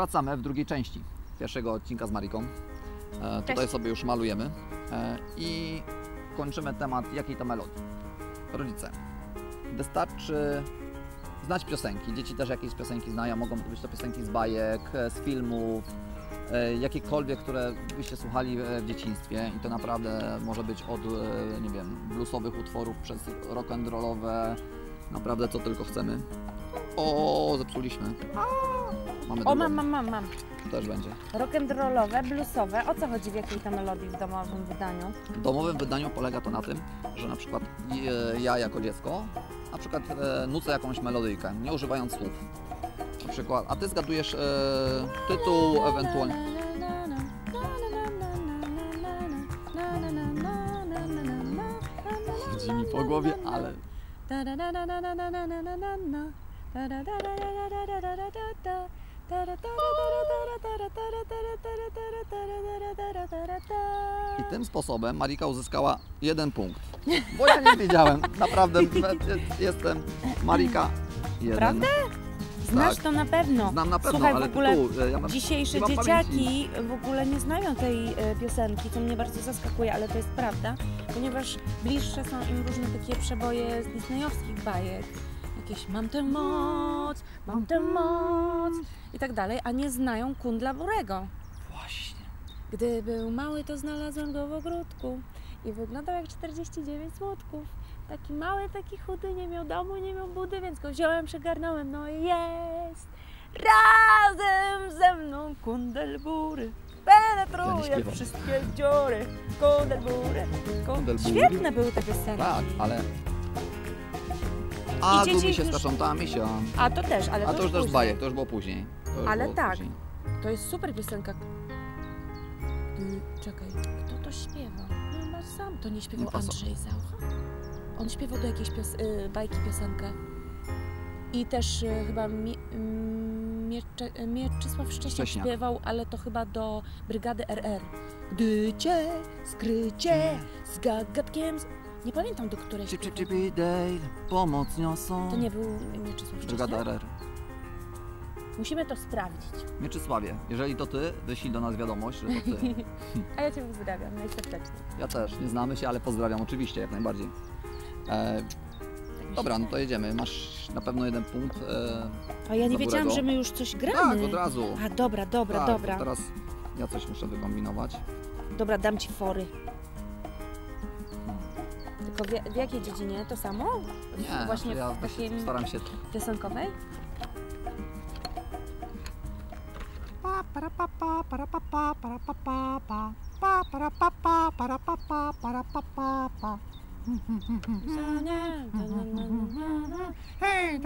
Wracamy w drugiej części pierwszego odcinka z Mariką. E, tutaj sobie już malujemy e, i kończymy temat jakiej to melodii. Rodzice, wystarczy znać piosenki. Dzieci też jakieś piosenki znają, mogą być to piosenki z bajek, e, z filmów, e, jakiekolwiek, które byście słuchali e, w dzieciństwie i to naprawdę może być od, nie wiem, bluesowych utworów przez rock and rollowe, naprawdę co tylko chcemy. O, zepsuliśmy. Mamy O, mam, mam, mam, mam. Też będzie. Rock'n'rollowe, bluesowe. O co chodzi w jakiej to melodii w domowym wydaniu? W domowym wydaniu polega to na tym, że na przykład e, ja jako dziecko na przykład e, nucę jakąś melodyjkę, nie używając słów. Na przykład, a ty zgadujesz e, tytuł, ewentualnie. Chodzi mi po głowie, ale i tym sposobem Marika uzyskała jeden punkt. Bo ja nie wiedziałem, naprawdę e, jestem Marika jeden. Prawda? Znasz Tak. to na pewno. Znam na pewno, Słuchaj, ale w ogóle e, ja mam, Dzisiejsze dzieciaki w ogóle nie znają tej e, piosenki, co mnie bardzo zaskakuje, ale to jest prawda, ponieważ bliższe są im różne takie przeboje z disneyowskich bajek. Jakieś mam tę moc, mam tę moc i tak dalej, a nie znają kundla Burego. Właśnie. Gdy był mały, to znalazłem go w ogródku i wyglądał jak 49 słodków. Taki mały, taki chudy, nie miał domu, nie miał budy, więc go wziąłem, przegarnąłem, no i jest razem ze mną kundelbury. Penetruje wszystkie dziury, kundelbury. Kun... Kundelbury. Świetne były te piosenki. Tak, ale... A, I dzieci się już- skaczą ta misia. A to też, ale A to już też bajek, to już było później. To już Ale było tak. Później. To jest super piosenka. Ty, czekaj, kto to śpiewał? No chyba sam to nie śpiewał Nie paso- Andrzej Zaucha. On śpiewał do jakiejś pios- y, bajki piosenkę. I też y, chyba Mie- mm, y, Mieczysław Szcześniak Szcześniak. śpiewał, ale to chyba do brygady RR. Gdy cię skrycie z gagatkiem... Z... Nie pamiętam do której Chip, chip, chip, Dale, pomoc niosą. To nie był Mieczysław Brygada? RR. Musimy to sprawdzić. Mieczysławie, jeżeli to ty, wyślij do nas wiadomość, że to ty. A ja Cię pozdrawiam najserdeczniej. Ja też, nie znamy się, ale pozdrawiam oczywiście, jak najbardziej. E, Tak dobra, no to jedziemy. Masz na pewno jeden punkt. E, A ja nie wiedziałam, Burego. że my już coś tak, gramy. od razu. A dobra, dobra, tak, dobra. Teraz ja coś muszę wykombinować. Dobra, dam ci fory. Tylko w, w jakiej dziedzinie? To samo? Nie, Właśnie ja w takim staram się piosenkowej? Pa, para, pa, pa, para, pa, pa, para, pa, pa, pa. Pa, para, pa, pa, para, pa, pa, para, pa, pa, pa. Hej,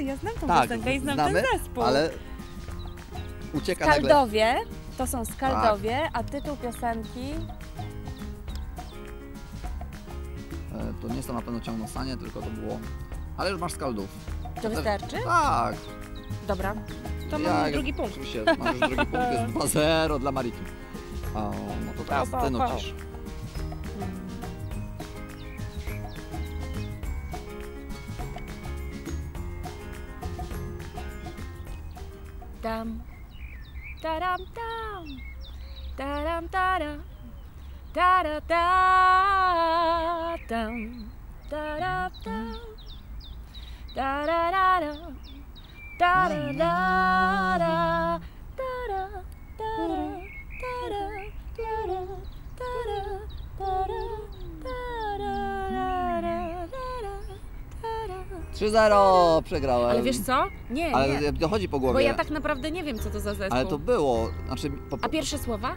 ty. Ja znam tą Tak, piosenkę i znam znamy, ten zespół. Ale ucieka nagle. Skaldowie, to są Tak. Skaldowie, a tytuł piosenki E, To nie są na pewno ciągnosanie, tylko to było... Ale już masz skaldów. to wystarczy? Tak. Dobra, to Ja- mam drugi punkt. Oczywiście, masz już drugi punkt, jest 2-0 dla Mariki. O, no to teraz Pa, pa, ty pa. nucisz. Tam, taram, tam, taram, tara, tara, ta, tam, tara, tam, tararara, tararara, tara, tara, tara, 3-0 przegrałem. Ale wiesz co? Nie, Ale nie. dochodzi po głowie. Bo ja tak naprawdę nie wiem, co to za zespół. Ale to było, znaczy... Po, A pierwsze słowa?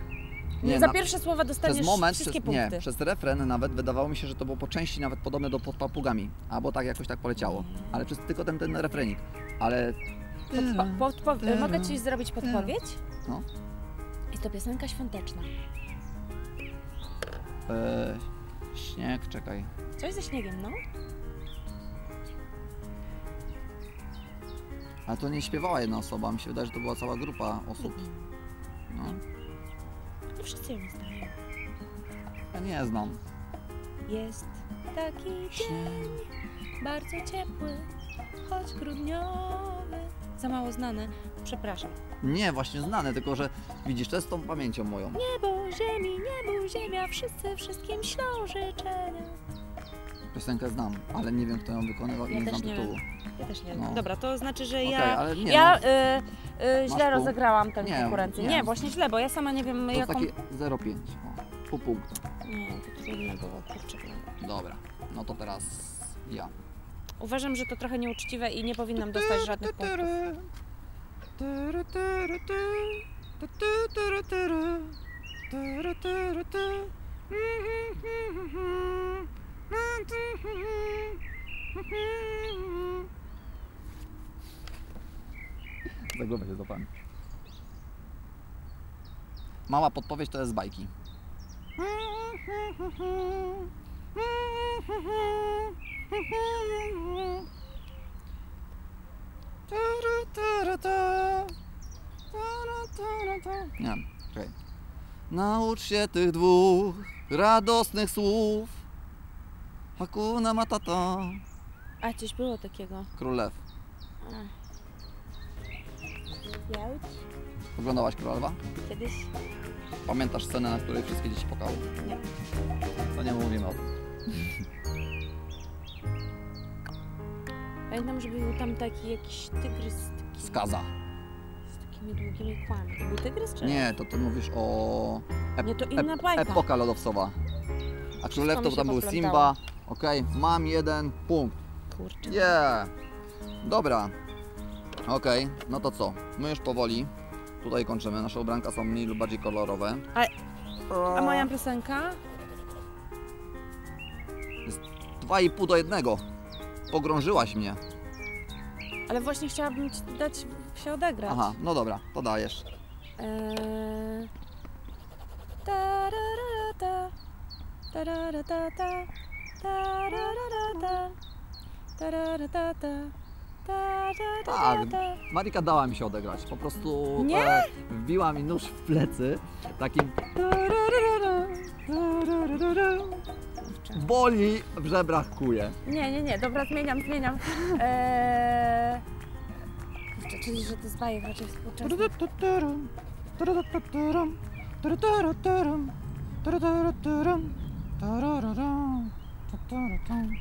Nie, za na- pierwsze słowa dostaniesz przez moment, wszystkie przez, punkty. nie, przez refren nawet wydawało mi się, że to było po części nawet podobne do pod papugami. Albo tak jakoś tak poleciało. Ale przez tylko ten, ten refrenik. Ale... Podpo- podpo- mogę Ci zrobić podpowiedź? No. Jest to piosenka świąteczna. E, śnieg, czekaj. Coś ze śniegiem, no? Ale to nie śpiewała jedna osoba, mi się wydaje, że to była cała grupa osób. No. Nie wszyscy ją znają. Ja nie znam. Jest taki dzień, bardzo ciepły, choć grudniowy. Za mało znane, przepraszam. Nie, właśnie znane, tylko że widzisz, to jest tą pamięcią moją. Niebo, ziemi, niebo, ziemia, wszyscy wszystkim ślą życzenia. Piosenkę znam, ale nie wiem kto ją wykonywał i Ja nie znam nie tytułu. Ja też nie No. wiem. Dobra, to znaczy, że ja, nie ja no, y, y, źle pół? rozegrałam tę Nie, konkurencję. nie. Nie, właśnie źle, bo ja sama nie wiem to jest jaką... taki 0,5. O, pół punktu. Nie, to trudne było, kurczę. no. Dobra, no to teraz ja. Uważam, że to trochę nieuczciwe i nie powinnam dostać żadnych punktów. Za głowę się złapałem. Mała podpowiedź to jest bajki. Nie, czekaj. Naucz się tych dwóch radosnych słów. Hakuna Matata. A, coś było takiego. Król Lew. Jałć? Oglądałaś Króla Lwa? Kiedyś? Pamiętasz scenę, na której wszystkie dzieci płakały? Nie. To nie mówimy o tym. Pamiętam, że był tam taki jakiś tygrys z, takimi- Skaza. z takimi długimi kłami. To był tygrys czy Nie, to ty mówisz o... Ep- Nie, to inna bajka. Epoka lodowcowa. A Król Lew mi to tam był. Simba. Okej, mam jeden punkt. Kurczę. Yeah! Dobra. Okej, no to co? My już powoli tutaj kończymy. Nasze ubranka są mniej lub bardziej kolorowe. A moja piosenka? Dwa i pół do jednego. Pogrążyłaś mnie. Ale właśnie chciałabym ci dać się odegrać. Aha, no dobra, to dajesz. Eee... tararata, tararatata, tararata, tararatata, tararatata. Marika dała mi się odegrać. Po prostu Nie? e, wbiła mi nóż w plecy. Takim... Boli, w żebrach kuje. Nie, nie, nie, dobra, zmieniam, zmieniam. Eee... Kurczę, czyli, że to jest bajek raczej współczesny.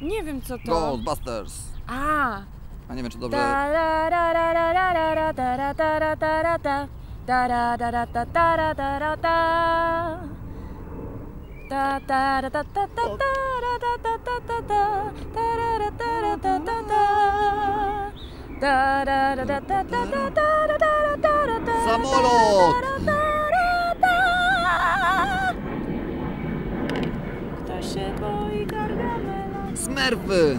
Nie wiem co to. Ghostbusters. A. A nie wiem czy dobrze. Samolot! Kto się boi? Smurfy!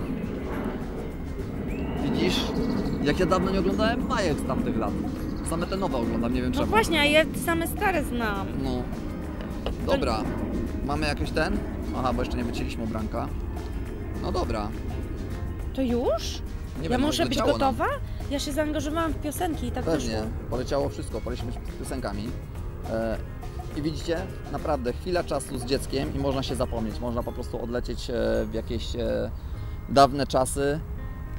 Widzisz? Jak ja dawno nie oglądałem bajek z tamtych lat. Same te nowe oglądam, nie wiem No czemu. właśnie, a ja same stare znam. No. Dobra. Mamy jakiś ten? Aha, bo jeszcze nie wycięliśmy ubranka. No dobra. To już? Nie ja wiem, muszę być leciało nam. gotowa? Ja się zaangażowałam w piosenki i tak Pewnie. wyszło. Poleciało wszystko, polecieliśmy z piosenkami. E, I widzicie, naprawdę chwila czasu z dzieckiem i można się zapomnieć. Można po prostu odlecieć e, w jakieś e, dawne czasy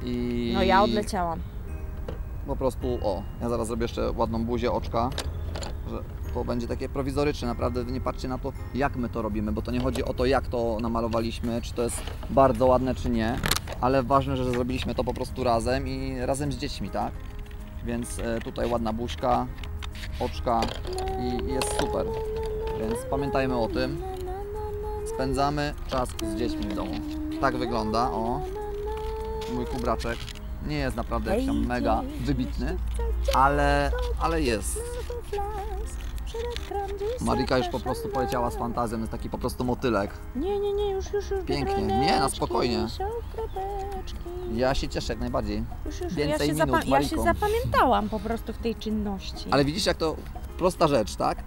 i... No ja odleciałam. po prostu, o, ja zaraz zrobię jeszcze ładną buzię, oczka, że to będzie takie prowizoryczne, naprawdę nie patrzcie na to, jak my to robimy, bo to nie chodzi o to, jak to namalowaliśmy, czy to jest bardzo ładne, czy nie, ale ważne, że zrobiliśmy to po prostu razem i razem z dziećmi, tak? Więc e, tutaj ładna buźka, oczka i jest super, więc pamiętajmy o tym. Spędzamy czas z dziećmi w domu. Tak wygląda, o, mój kubraczek. Nie jest naprawdę jakiś mega wybitny, ale, ale jest. Marika już po prostu poleciała z fantazją, jest taki po prostu motylek. Nie, nie, nie, już, już, już. Pięknie. Nie, na spokojnie. Ja się cieszę jak najbardziej. Już, już, Więcej ja, się minut, ja się zapamiętałam po prostu w tej czynności. Ale widzisz jak to prosta rzecz, tak?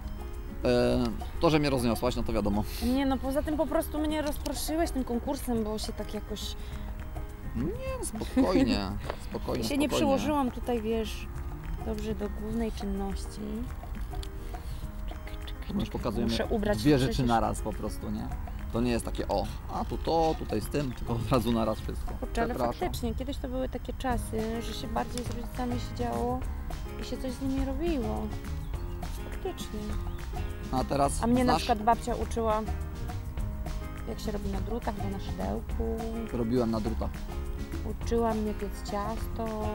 E, to, że mnie rozniosłaś, no to wiadomo. Nie, no poza tym po prostu mnie rozproszyłeś tym konkursem, bo się tak jakoś... Nie, spokojnie, spokojnie, się nie spokojnie. przyłożyłam tutaj, wiesz, dobrze do głównej czynności. Już pokazujemy Muszę ubrać dwie rzeczy przecież. naraz po prostu, nie? To nie jest takie o, a tu to, tutaj z tym, tylko od razu na raz wszystko. Kurczę, ale faktycznie, kiedyś to były takie czasy, że się bardziej z rodzicami siedziało i się coś z nimi robiło. Faktycznie. A teraz A mnie na znasz? przykład babcia uczyła, jak się robi na drutach, albo na szydełku. Robiłem na drutach. Uczyła mnie piec ciasto.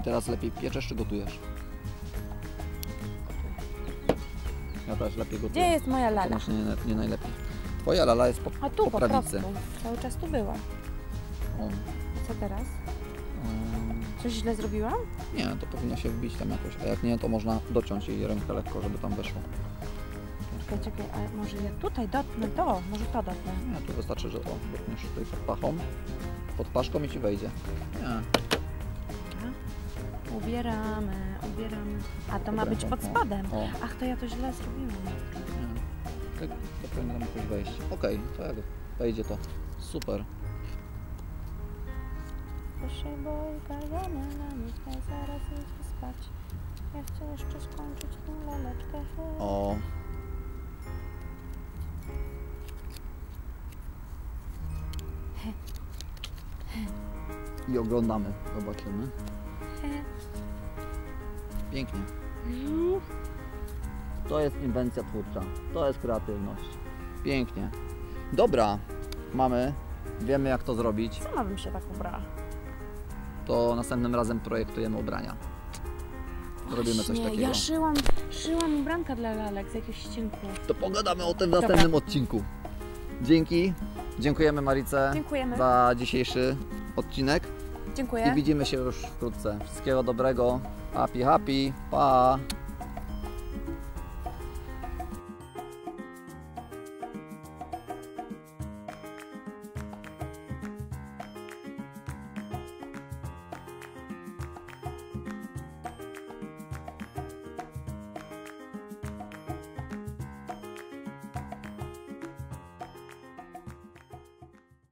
I teraz lepiej pieczesz czy gotujesz? Lepiej Gdzie jest moja lala? myślę nie, nie najlepiej. Twoja lala jest po, A tu po po prawicy. prostu. Cały czas tu była. O, Co teraz? ym, Coś źle zrobiłam? nie, to powinno się wbić tam jakoś, a jak nie, to można dociąć jej rękę lekko, żeby tam weszło. Czekaj, czekaj, a może ja tutaj dotknę to? Może to dotknę. Nie, tu wystarczy, że o, dotkniesz tutaj pod pachą, pod paszką i Ci wejdzie. Nie, Ubieramy, ubieramy. A to ma być pod spodem. O, Ach, to ja to źle zrobiłam. nie. Tak, to powinno tam jakoś wejść. Okej, to jak wejdzie to super. Proszę bojka, zamylamy, chcę zaraz iść spać. Ja chcę jeszcze skończyć tą laleczkę. O. I oglądamy, zobaczymy. Pięknie. To jest inwencja twórcza, to jest kreatywność. Pięknie. Dobra, mamy, wiemy jak to zrobić, Sama bym się tak ubrała. to następnym razem projektujemy ubrania. Robimy coś takiego. Ja szyłam, szyłam ubranka dla lalek z jakichś ścięków. To pogadamy o tym w Dobra. następnym odcinku. Dzięki, dziękujemy Marice Dziękujemy. za dzisiejszy odcinek i Dziękuję. widzimy się już wkrótce. Wszystkiego dobrego, Hoppy, hoppy. Bye.